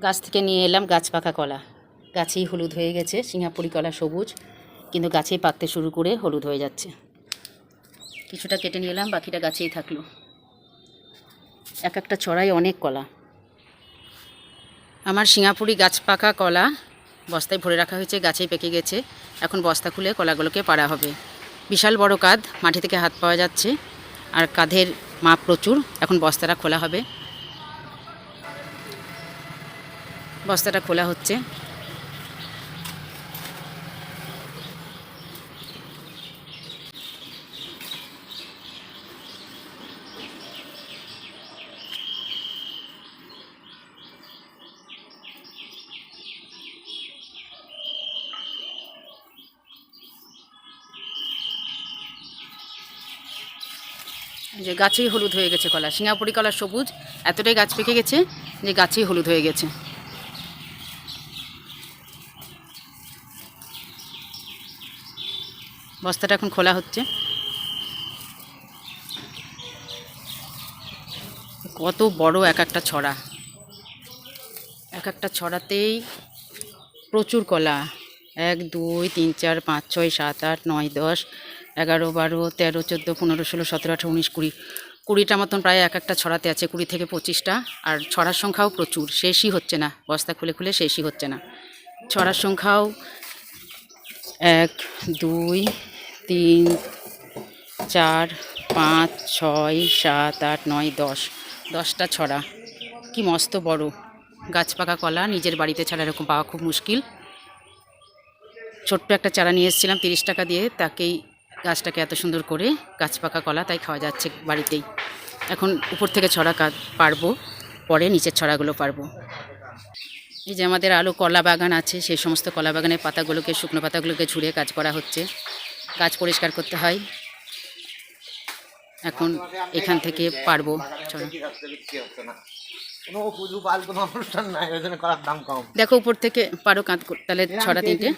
গাছ থেকে নিয়ে এলাম, গাছ পাকা কলা। গাছেই হলুদ হয়ে গেছে, সিঙ্গাপুরি কলা সবুজ, কিন্তু গাছেই পাকতে শুরু করে হলুদ হয়ে যাচ্ছে। কিছুটা কেটে নিয়ে এলাম, বাকিটা গাছেই থাকল। এক একটা ছড়াই অনেক কলা। আমার সিঙ্গাপুরি গাছ পাকা কলা বস্তায় ভরে রাখা হয়েছে, গাছেই পেকে গেছে। এখন বস্তা খুলে কলাগুলোকে পাড়া হবে। বিশাল বড় কাঁধ, মাটি থেকে হাত পাওয়া যাচ্ছে। আর কাঁধের মাপ প্রচুর, এখন বস্তাটা খোলা হবে। বস্তাটা খোলা হচ্ছে। যে গাছেই হলুদ হয়ে গেছে কলা। সিঙ্গাপুরি কলা সবুজ, এতটাই গাছ পেকে গেছে যে গাছেই হলুদ হয়ে গেছে। বস্তাটা এখন খোলা হচ্ছে। কত বড় এক একটা ছড়া। এক একটা ছড়াতেই প্রচুর কলা। এক, দুই, তিন, চার, পাঁচ, ছয়, সাত, আট, নয়, দশ, এগারো, বারো, তেরো, চোদ্দ, পনেরো, ষোলো, সতেরো, আঠারো, উনিশ, কুড়ি। কুড়িটা মতন প্রায় এক একটা ছড়াতে আছে, কুড়ি থেকে পঁচিশটা। আর ছড়ার সংখ্যাও প্রচুর, শেষই হচ্ছে না। বস্তা খুলে খুলে শেষই হচ্ছে না। ছড়ার সংখ্যাও এক, দুই তিন, চার, পাঁচ, ছয়, সাত, আট, নয়, দশ। দশটা ছড়া। কি মস্ত বড়। গাছ পাকা কলা, নিজের বাড়িতে ছাড়া এরকম পাওয়া খুব মুশকিল। ছোট্ট একটা চারা নিয়ে এসেছিলাম তিরিশ টাকা দিয়ে। তাকেই গাছটাকে এত সুন্দর করে গাছ পাকা কলা, তাই খাওয়া যাচ্ছে বাড়িতেই। এখন উপর থেকে ছড়া কাট পারব, পরে নিচের ছড়াগুলো পারব। এই যে আমাদের আলু কলা বাগান আছে সেই সমস্ত কলা বাগানের পাতাগুলোকে, শুকনো পাতাগুলোকে ঝুড়ে কাজ করা হচ্ছে। গাছ পরিষ্কার করতে হয়। এখন এখান থেকে পারব। দেখো উপর থেকে পারো কাঁধ তাহলে ছড়া তিনটে।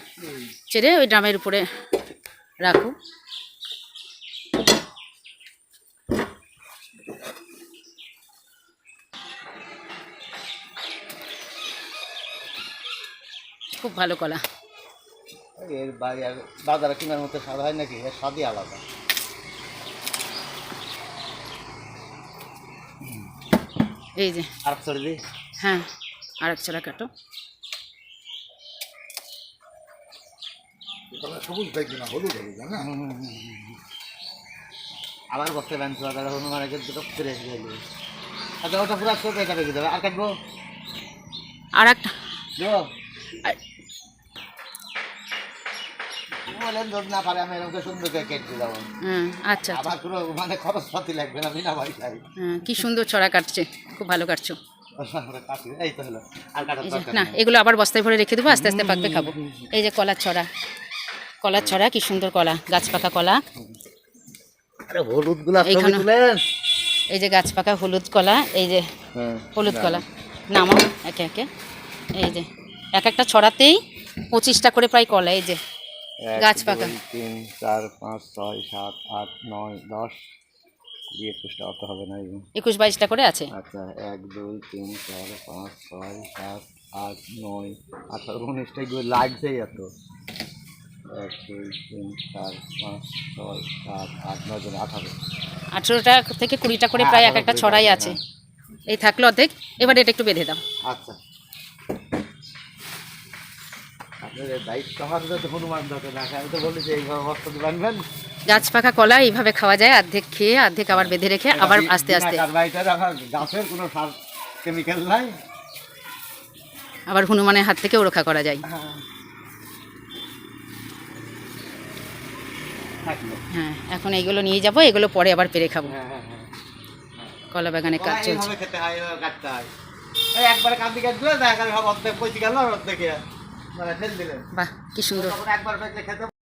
ছেড়ে ওই ড্রামের উপরে রাখো। খুব ভালো কলা। এর বাজার বাজারে কেনার মতো স্বাদ হয় নাকি? এর স্বাদই আলাদা। এই যে। আর দি। হ্যাঁ আর এক ছড়া কাটো। সবুজ দেখবি না হলুদ হলুদ না আবার বসতে ব্যান্ড বাজারে হনুমান আগে দুটো ফিরে এসে গেল আচ্ছা ওটা পুরো ছোট এটা রেখে দেবে। আর কাটবো? আর একটা। বলেন যদি না পারে আমি এরকম সুন্দর করে কেটে দেবো হ্যাঁ আচ্ছা আচ্ছা। আবার কোনো মানে খরচপাতি লাগবে না বিনা পয়সায়। হ্যাঁ কি সুন্দর ছড়া কাটছে খুব ভালো কাটছো। আমরা কাটি এই তো হলো। আর কাটার এই যে দরকার না এগুলো আবার বস্তায় ভরে রেখে দেবো আস্তে আস্তে পাকবে খাব। এই যে কলার ছড়া কলার ছড়া কি সুন্দর কলা গাছ পাকা কলা। হলুদ এই যে গাছ পাকা হলুদ কলা এই যে হ্যাঁ হলুদ কলা। নামাও একে একে। এই যে এক একটা ছড়াতেই পঁচিশটা করে প্রায় কলা এই যে। গাছ পাকা। তিন চার পাঁচ ছয় সাত আট নয় দশ কুড়ি একুশটা অত হবে না একুশ বাইশটা করে আছে? আচ্ছা এক দুই তিন চার পাঁচ ছয় সাত আট নয় আঠারো উনিশটা এগুলো লাগছেই এত। এক দুই তিন চার পাঁচ ছয় সাত আট নয় জন আঠারো। আঠেরোটা থেকে কুড়িটা করে প্রায় এক একটা ছড়াই আছে। এই থাকল অর্ধেক এবার এটা একটু বেঁধে দাও। আচ্ছা। দায়িত্ব আমার যাতে হনুমান যাতে না আমি তো বলি এইভাবে বস্তা বানবেন গাছ পাকা কলা এইভাবে খাওয়া যায় অর্ধেক খেয়ে অর্ধেক আবার বেঁধে রেখে আবার আস্তে আস্তে। গাছের কোনো সার কেমিক্যাল নাই। আবার হনুমানের হাত থেকেও রক্ষা করা যায়। হ্যাঁ। এখন এইগুলো নিয়ে যাব এগুলো পরে আবার পেরে খাব। হ্যাঁ হ্যাঁ হ্যাঁ। কলা বাগানে কাজ চলছে। হয় হয়। একবারে কান্দি কাটলে দেখা গেল অর্ধেক পচে গেল অর্ধেক বাহ কি সুন্দর। একবার খেতে